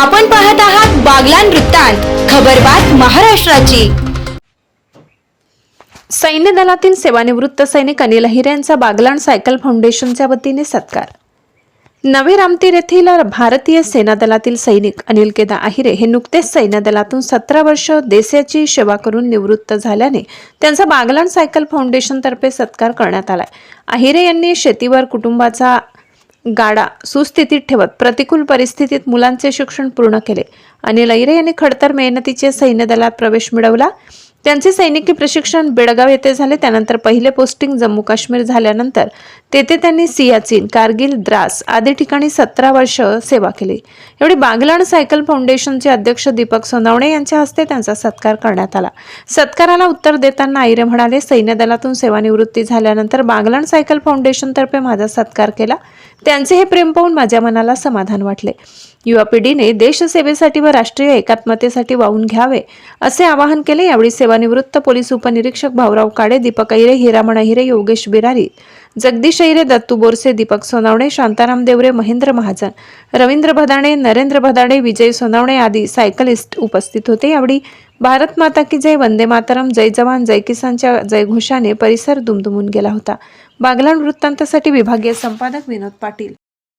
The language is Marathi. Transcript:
आपण पाहत आहात बागलान वृत्तांत खबरबात महाराष्ट्राची. सैन्य दलातील सेवानिवृत्त सैनिक अनिल अहिरे यांचा बागलाण सायकल फाउंडेशनच्या वतीने सत्कार. नवे रामतीर येथील भारतीय सेना दलातील सैनिक अनिल केदा अहिरे हे नुकतेच सैन्य दलातून सतरा वर्ष देशाची सेवा करून निवृत्त झाल्याने त्यांचा बागलाण सायकल फाउंडेशनतर्फे सत्कार करण्यात आलाय. अहिरे यांनी शेतीवर कुटुंबाचा गाडा सुस्थितीत ठेवत प्रतिकूल परिस्थितीत मुलांचे शिक्षण पूर्ण केले. अनिल अहिरे यांनी खडतर मेहनतीचे सैन्य दलात प्रवेश मिळवला. त्यांचे सैनिकी प्रशिक्षण बेळगाव येथे झाले. त्यानंतर पहिले पोस्टिंग जम्मू काश्मीर झाल्यानंतर तेथे त्यांनी सियाचीन कारगिल द्रास आदी ठिकाणी सतरा वर्ष सेवा केली. एवढी बागलाण सायकल फाउंडेशनचे अध्यक्ष दीपक सोनवणे यांच्या हस्ते त्यांचा सत्कार करण्यात आला. सत्काराला उत्तर देताना आईरे म्हणाले सैन्य दलातून सेवानिवृत्ती झाल्यानंतर बागलाण सायकल फाउंडेशनतर्फे माझा सत्कार केला. त्यांचे हे प्रेम पाहून माझ्या मनाला समाधान वाटले. युवा पिढीने देशसेवेसाठी व राष्ट्रीय एकात्मतेसाठी वाहून घ्यावे असे आवाहन केले यावेळी सेवानिवृत्त पोलीस उपनिरीक्षक भाऊराव काडे दीपक अहिरे हिरामण अहिरे योगेश बिरारी जगदीश अहिरे दत्तू बोरसे दीपक सोनावणे शांताराम देवरे महेंद्र महाजन रवींद्र भदाणे नरेंद्र भदाणे विजय सोनावणे आदी सायकलिस्ट उपस्थित होते. यावेळी भारत माता की जय वंदे मातरम जय जवान जय किसानच्या जयघोषाने परिसर दुमदुमून गेला होता. बागलाण वृत्तांतासाठी विभागीय संपादक विनोद पाटील.